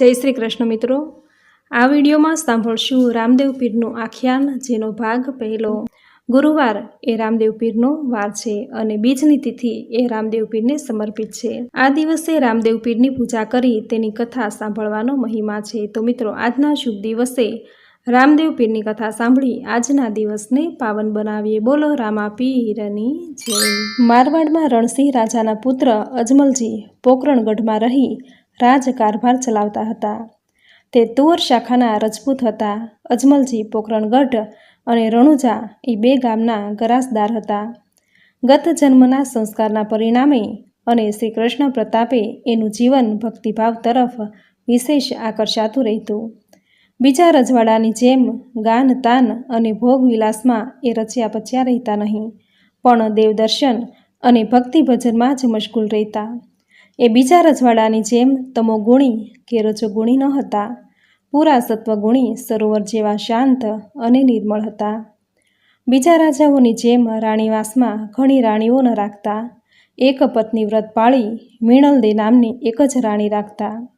જય શ્રી કૃષ્ણ મિત્રો. આ વિડીયોમાં સાંભળશું રામદેવ પીરનું આખ્યાન, જેનો ભાગ પહેલો. ગુરુવાર એ રામદેવ પીરનો વાર છે અને બીજની તિથિ એ રામદેવ પીરને સમર્પિત છે. આ દિવસે રામદેવ પીરની પૂજા કરી તેની કથા સાંભળવાનો મહિમા છે. તો મિત્રો, આજના શુભ દિવસે રામદેવ પીરની કથા સાંભળી આજના દિવસને પાવન બનાવીએ. બોલો રામા પીરની જય મારવાડમાં રણસિંહ રાજાના પુત્ર અજમલજી પોકરણગઢમાં રહી રાજકારભાર ચલાવતા હતા. તે તુવર શાખાના રજપૂત હતા, અજમલજી પોકરણગઢ અને રણુજા એ બે ગામના ગરાસદાર હતા. ગત જન્મના સંસ્કારના પરિણામે અને શ્રી કૃષ્ણ પ્રતાપે એનું જીવન ભક્તિભાવ તરફ વિશેષ આકર્ષાતું રહેતું. બીજા રજવાડાની જેમ ગાન, તાન અને ભોગ વિલાસમાં એ રચ્યા પચ્યા રહેતા નહીં, પણ દેવદર્શન અને ભક્તિ ભજનમાં જ મશગુલ રહેતા. એ બીજા રજવાડાની જેમ તમો ગુણી કે રજોગુણી ન હતા. પૂરા સત્વગુણી સરોવર જેવા શાંત અને નિર્મળ હતા. બીજા રાજાઓની જેમ રાણીવાસમાં ઘણી રાણીઓ ન રાખતા. એક પત્ની વ્રત પાળી મીણલદે નામની એક જ રાણી રાખતા.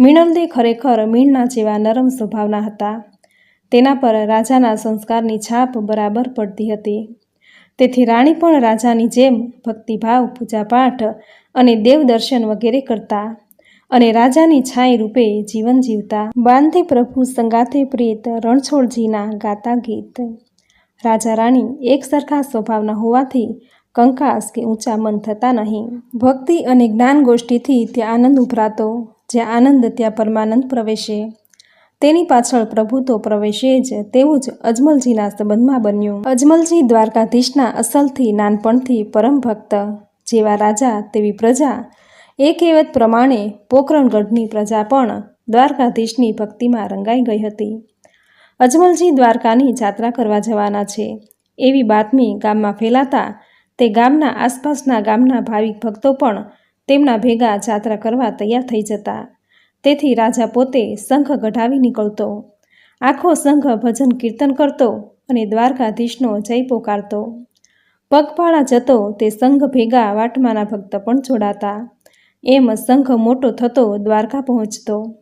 મીણલદે ખરેખર મીણના જેવા નરમ સ્વભાવના હતા. તેના પર રાજાના સંસ્કારની છાપ બરાબર પડતી હતી. તેથી રાણી પણ રાજાની જેમ ભક્તિભાવ, પૂજાપાઠ અને દેવદર્શન વગેરે કરતા અને રાજાની છાંય રૂપે જીવન જીવતા. બાંધે પ્રભુ સંગાથે પ્રેત રણછોડજીના ગાતા ગીત. રાજા રાણી એક સરખા સ્વભાવના હોવાથી કંકાસ કે ઊંચા મન થતા નહીં. ભક્તિ અને જ્ઞાન ગોષ્ઠીથી ત્યાં આનંદ ઉભરાતો, જ્યાં આનંદ ત્યાં પરમાનંદ પ્રવેશે. તેની પાછળ પ્રભુ તો પ્રવેશે જ, તેવું જ અજમલજીના સંબંધમાં બન્યું. અજમલજી દ્વારકાધીશના અસલથી નાનપણથી પરમ ભક્ત, જેવા રાજા તેવી પ્રજા. એ કહેવત પ્રમાણે પોકરણગઢની પ્રજા પણ દ્વારકાધીશની ભક્તિમાં રંગાઈ ગઈ હતી. અજમલજી દ્વારકાની જાત્રા કરવા જવાના છે. એવી બાતમી ગામમાં ફેલાતા તે ગામના આસપાસના ગામના ભાવિક ભક્તો પણ તેમના ભેગા જાત્રા કરવા તૈયાર થઈ જતા. તેથી રાજા પોતે શંખ ગઢાવી નીકળતો. આખો સંઘ ભજન કીર્તન કરતો અને દ્વારકાધીશનો જય પોકારતો. પગપાળા જતો તે સંઘ ભેગા વાટમાના ભક્ત પણ જોડાતા. એમ સંઘ મોટો થતો દ્વારકા પહોંચતો.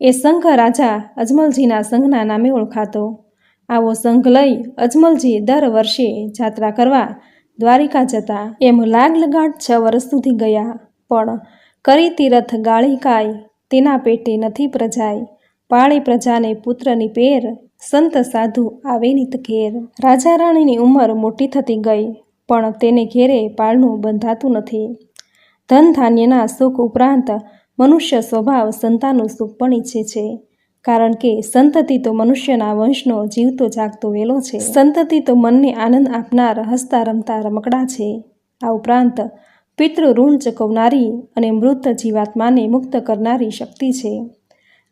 એ સંઘ રાજા અજમલજીના સંઘના નામે ઓળખાતો. આવો સંઘ લઈ અજમલજી દર વર્ષે જાત્રા કરવા દ્વારિકા જતા. એમ લાગ લગાટ છ વર્ષ સુધી ગયા. પણ કરી તીરથ ગાળી કાય તેના પેટે નથી પ્રજાય. પાળી પ્રજાને પુત્રની પેર, સંત સાધુ આવે નિત ઘેર. રાજા રાણીની ઉંમર મોટી થતી ગઈ, પણ તેને ઘેરે પાળનું બંધાતું નથી. ધન ધાન્યના સુખ ઉપરાંત મનુષ્ય સ્વભાવ સંતાનું સુખ પણ ઈચ્છે છે, કારણ કે સંતતિ તો મનુષ્યના વંશનો જીવતો જાગતો વેલો છે. સંતતિ તો મનને આનંદ આપનાર હસતા રમતા રમકડા છે. આ ઉપરાંત પિતૃ ઋણ ચૂકવનારી અને મૃત જીવાત્માને મુક્ત કરનારી શક્તિ છે.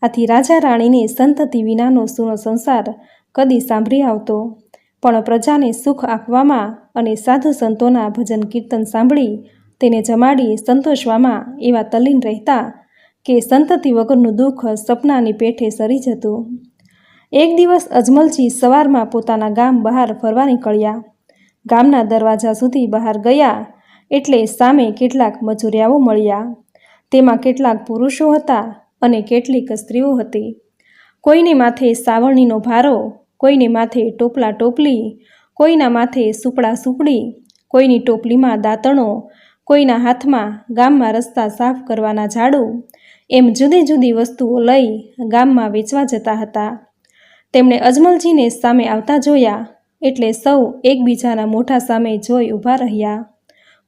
આથી રાજા રાણીને સંતતિ વિનાનો સુનો સંસાર કદી સાંભળી આવતો. પણ પ્રજાને સુખ આપવામાં અને સાધુ સંતોના ભજન કીર્તન સાંભળી તેને જમાડી સંતોષવામાં એવા તલ્લીન રહેતા કે સંતતિ વગરનું દુઃખ સપનાની પેઠે સરી જતું. એક દિવસ અજમલજી સવારમાં પોતાના ગામ બહાર ફરવા નીકળ્યા. ગામના દરવાજા સુધી બહાર ગયા એટલે સામે કેટલાક મજૂરિયાઓ મળ્યા. તેમાં કેટલાક પુરુષો હતા અને કેટલીક સ્ત્રીઓ હતી. કોઈને માથે સાવરણીનો ભારો, કોઈને માથે ટોપલા ટોપલી, કોઈના માથે સુપડા સુપડી, કોઈની ટોપલીમાં દાંતણો, કોઈના હાથમાં ગામમાં રસ્તા સાફ કરવાના ઝાડુ, એમ જુદી જુદી વસ્તુઓ લઈ ગામમાં વેચવા જતા હતા. તેમણે અજમલજીને સામે આવતા જોયા એટલે સૌ એકબીજાના મોઢા સામે જોઈ ઊભા રહ્યા.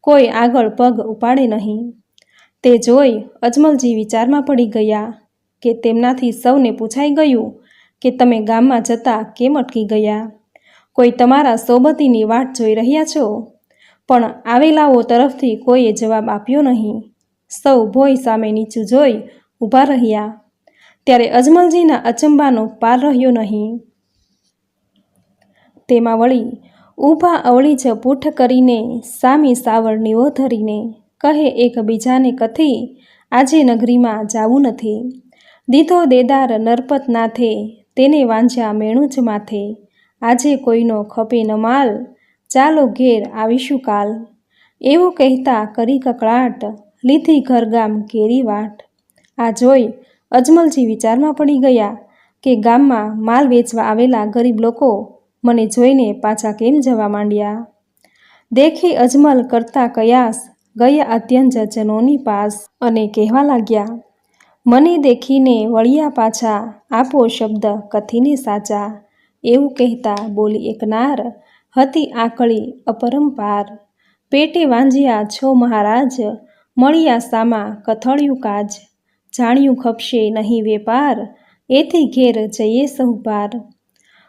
કોઈ આગળ પગ ઉપાડે નહીં. તે જોઈ અજમલજી વિચારમાં પડી ગયા કે તેમનાથી સૌને પૂછાઈ ગયું કે તમે ગામમાં જતા કેમ અટકી ગયા? કોઈ તમારા સોબતીની વાટ જોઈ રહ્યા છો? પણ આવેલાઓ તરફથી કોઈએ જવાબ આપ્યો નહીં. સૌ ભોય સામે નીચું જોઈ ઊભા રહ્યા. ત્યારે અજમલજીના અચંબાનો પાર રહ્યો નહીં. તેમાં વળી ઊભા અવળી જ પૂઠ કરીને સામી સાવરણીઓ ધરીને કહે એકબીજાને કથી, આજે નગરીમાં જાવું નથી. દીધો દેદાર નરપત નાથે તેને વાંચ્યા મેણું જ માથે. આજે કોઈનો ખપે ન માલ. ચાલો ઘેર આવીશું કાલ. એવું કહેતા કરી કકળાટ, લીધી ઘરગામ કેરી વાટ. આ જોઈ અજમલજી વિચારમાં પડી ગયા કે ગામમાં માલ વેચવા આવેલા ગરીબ લોકો મને જોઈને પાછા કેમ જવા માંડ્યા? દેખી અજમલ કરતા કયાસ ગયા અત્યંત જનોની પાસ અને કહેવા લાગ્યા, મને દેખીને વળ્યા પાછા આપો શબ્દ કથીને સાચા. એવું કહેતા બોલી એક નાર હતી આકળી અપરંપાર. પેટે વાંજ્યા છો મહારાજ, મળ્યા સામા કથળ્યું કાજ. જાણ્યું ખપશે નહીં વેપાર, એથી ઘેર જઈએ સહુ પાર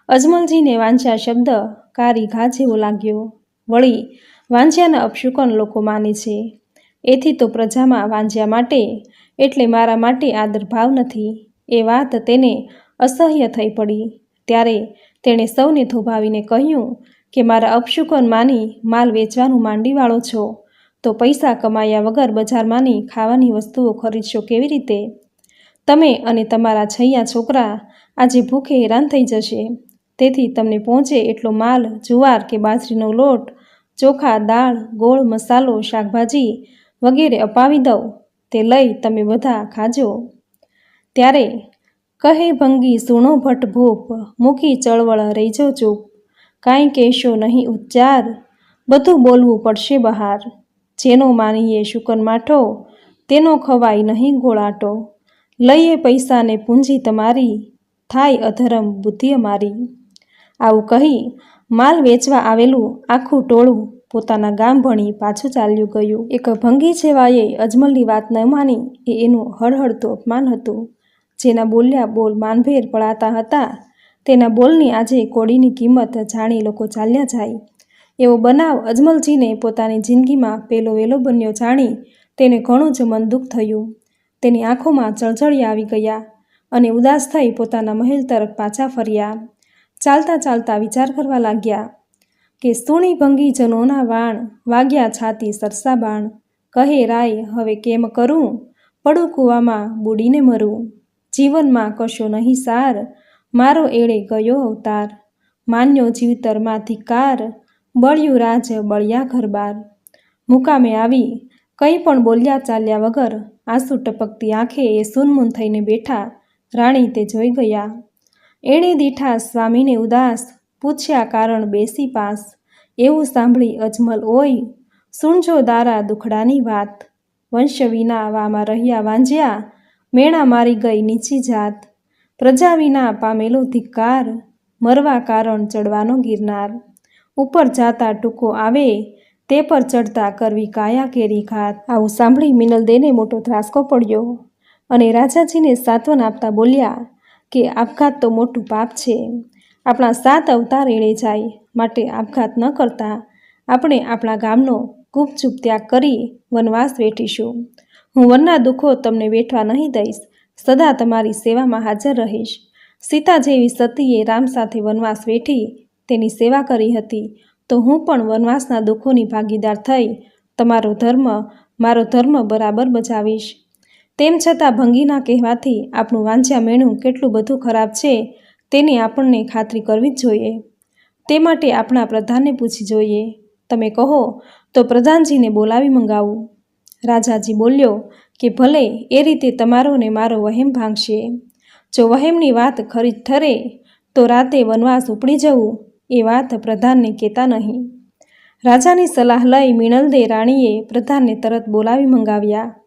અજમલજીને વાંચ્યા શબ્દ કારી ઘા જેવો લાગ્યો. વળી વાંજ્યાના અપશુકન લોકો માને છે? એથી તો પ્રજામાં વાંજ્યા માટે એટલે મારા માટે આદરભાવ નથી. એ વાત તેને અસહ્ય થઈ પડી. ત્યારે તેણે સૌને થોભાવીને કહ્યું કે, મારા અપશુકન માની માલ વેચવાનું માંડીવાળો છો? તો પૈસા કમાયા વગર બજારમાંની ખાવાની વસ્તુઓ ખરીદશો કેવી રીતે? તમે અને તમારા છૈયા છોકરા આજે ભૂખે હેરાન થઈ જશે. તેથી તમને પહોંચે એટલો માલ, જુવાર કે બાજરીનો લોટ, ચોખા, દાળ, ગોળ, મસાલો, શાકભાજી વગેરે અપાવી દઉં. તે લઈ તમે બધા ખાજો. ત્યારે કહે ભંગી, સુણો ભટ્ટ ભૂપ મૂકી ચળવળ રહીજો ચૂપ. કાંઈ કહેશો નહીં ઉચ્ચાર, બધું બોલવું પડશે બહાર. જેનો માનીએ શુકન માઠો, તેનો ખવાય નહીં ગોળાટો. લઈએ પૈસાને પૂંજી તમારી, થાય અધરમ બુદ્ધિ અમારી. આવું કહી માલ વેચવા આવેલું આખું ટોળું પોતાના ગામ ભણી પાછું ચાલ્યું ગયું. એક ભંગી છેવાએ અજમલની વાત ન માની એ એનું હળહળતું અપમાન હતું. જેના બોલ્યા બોલ માનભેર પડાતા હતા. તેના બોલની આજે કોડીની કિંમત જાણી લોકો ચાલ્યા જાય. એવો બનાવ અજમલજીને પોતાની જિંદગીમાં પેલો વેલો બન્યો જાણી તેને ઘણું જ મન દુઃખ થયું. તેની આંખોમાં ચળચળી આવી ગયા અને ઉદાસ થઈ પોતાના મહેલ તરફ પાછા ફર્યા. ચાલતા ચાલતા વિચાર કરવા લાગ્યા કે સુણી ભંગી જનોના વાણ, વાગ્યા છાતી સરસા બાણ, કહે રાય, હવે કેમ કરું? પડું કૂવામાં બુડીને મરું. જીવનમાં કશો નહીં સાર, મારો એળે ગયો અવતાર. માન્યો જીવતરમાં ધિકાર બળ્યું રાજ બળ્યા ઘરબાર. મુકામે આવી, કંઈ પણ બોલ્યા ચાલ્યા વગર આંસુ ટપકતી આંખે એ સુનમુન થઈને બેઠા. રાણી તે જોઈ ગયા. એણે દીઠા સ્વામીને ઉદાસ પૂછ્યા, કારણ બેસી પાસ? એવું સાંભળી અજમલ ઓય સુણજો દારા દુખડાની વાત. વંશ વિના વામાં રહ્યા વાંજ્યા, મેણા મારી ગઈ નીચી જાત. પ્રજા વિના પામેલો ધિક્કાર, મરવા કારણ ચડવાનો ગિરનાર. ઉપર જાતા ટૂંકો આવે, તે પર ચડતા કરવી કાયા કેરી ઘાત. આવું સાંભળી મિનલદેને મોટો ત્રાસકો પડ્યો અને રાજાજીને સાંત્વન આપતા બોલ્યા કે આપઘાત તો મોટું પાપ છે. આપણા સાત અવતાર એળે જાય માટે આપઘાત ન કરતા આપણે આપણા ગામનો ગુપચૂપ ત્યાગ કરી વનવાસ વેઠીશું. હું વનના દુઃખો તમને વેઠવા નહીં દઈશ. સદા તમારી સેવામાં હાજર રહીશ. સીતા જેવી સતીએ રામ સાથે વનવાસ વેઠી તેની સેવા કરી હતી. તો હું પણ વનવાસના દુઃખોની ભાગીદાર થઈ તમારો ધર્મ મારો ધર્મ બરાબર બજાવીશ. તેમ છતાં ભંગીના કહેવાથી આપણું વાંચ્યા મેણું કેટલું બધું ખરાબ છે તેની આપણને ખાતરી કરવી જ જોઈએ. તે માટે આપણા પ્રધાનને પૂછી જોઈએ, તમે કહો, તો પ્રધાનજીને બોલાવી મંગાવું. રાજાજી બોલ્યો કે, ભલે, એ રીતે તમારો ને મારો વહેમ ભાંગશે. જો વહેમની વાત ખરી ઠરે, તો રાતે વનવાસ ઉપડી જવું, એ વાત પ્રધાનને કહેતા નહીં. રાજાની સલાહ લઈ મિણલદે રાણીએ પ્રધાનને તરત બોલાવી મંગાવ્યા.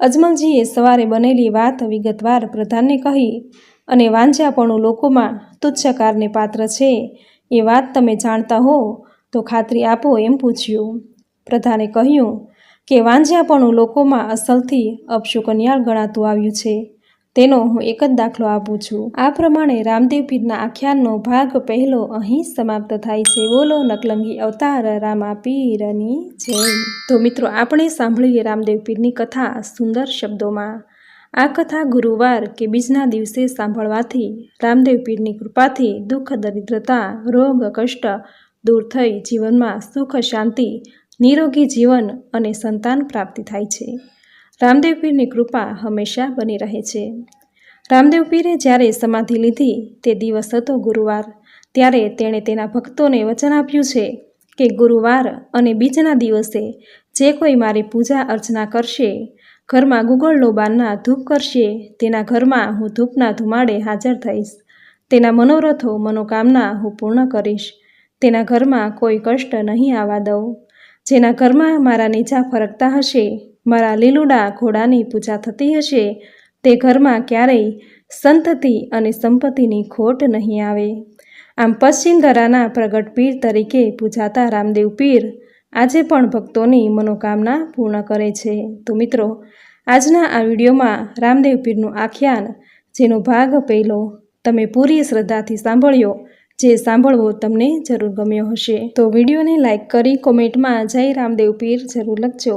અજમલજીએ સવારે બનેલી વાત વિગતવાર પ્રધાનને કહી અને વાંચ્યાપણું લોકોમાં તુચ્છકારને પાત્ર છે. એ વાત તમે જાણતા હો, તો ખાતરી આપો એમ પૂછ્યું. પ્રધાને કહ્યું કે વાંજ્યાપણું લોકોમાં અસલથી અપશુકન્યાળ ગણાતું આવ્યું છે. તેનો હું એક જ દાખલો આપું છું. આ પ્રમાણે રામદેવ પીરના આખ્યાનનો ભાગ પહેલો અહીં સમાપ્ત થાય છે. બોલો નકલંગી અવતાર રામા પીરની જય તો મિત્રો, આપણે સાંભળીએ રામદેવ પીરની કથા સુંદર શબ્દોમાં. આ કથા ગુરુવાર કે બીજના દિવસે સાંભળવાથી રામદેવ પીરની કૃપાથી દુઃખ, દરિદ્રતા, રોગ, કષ્ટ દૂર થઈ જીવનમાં સુખ, શાંતિ, નિરોગી જીવન અને સંતાન પ્રાપ્તિ થાય છે. રામદેવ પીરની કૃપા હંમેશા બની રહે છે. રામદેવ પીરે જ્યારે સમાધિ લીધી, તે દિવસ હતો ગુરુવાર. ત્યારે તેણે તેના ભક્તોને વચન આપ્યું છે કે ગુરુવાર અને બીજના દિવસે જે કોઈ મારી પૂજા અર્ચના કરશે, ઘરમાં ગુગળ લોબાનના ધૂપ કરશે, તેના ઘરમાં હું ધૂપના ધુમાડે હાજર થઈશ. તેના મનોરથો, મનોકામના હું પૂર્ણ કરીશ. તેના ઘરમાં કોઈ કષ્ટ નહીં આવવા દઉં. જેના ઘરમાં મારા નીચા ફરકતા હશે મારા લીલુડા ઘોડાની પૂજા થતી હશે, તે ઘરમાં ક્યારેય સંતતિ અને સંપત્તિની ખોટ નહીં આવે. આમ પશ્ચિમ ધરાના પ્રગટ પીર તરીકે પૂજાતા રામદેવ પીર આજે પણ ભક્તોની મનોકામના પૂર્ણ કરે છે. તો મિત્રો, આજના આ વિડીયોમાં રામદેવ પીરનું આખ્યાન, જેનો ભાગ પહેલો, તમે પૂરી શ્રદ્ધાથી સાંભળ્યો, જે સાંભળવો તમને જરૂર ગમ્યો હશે. તો વિડીયોને લાઇક કરી કોમેન્ટમાં જય રામદેવ પીર જરૂર લખજો.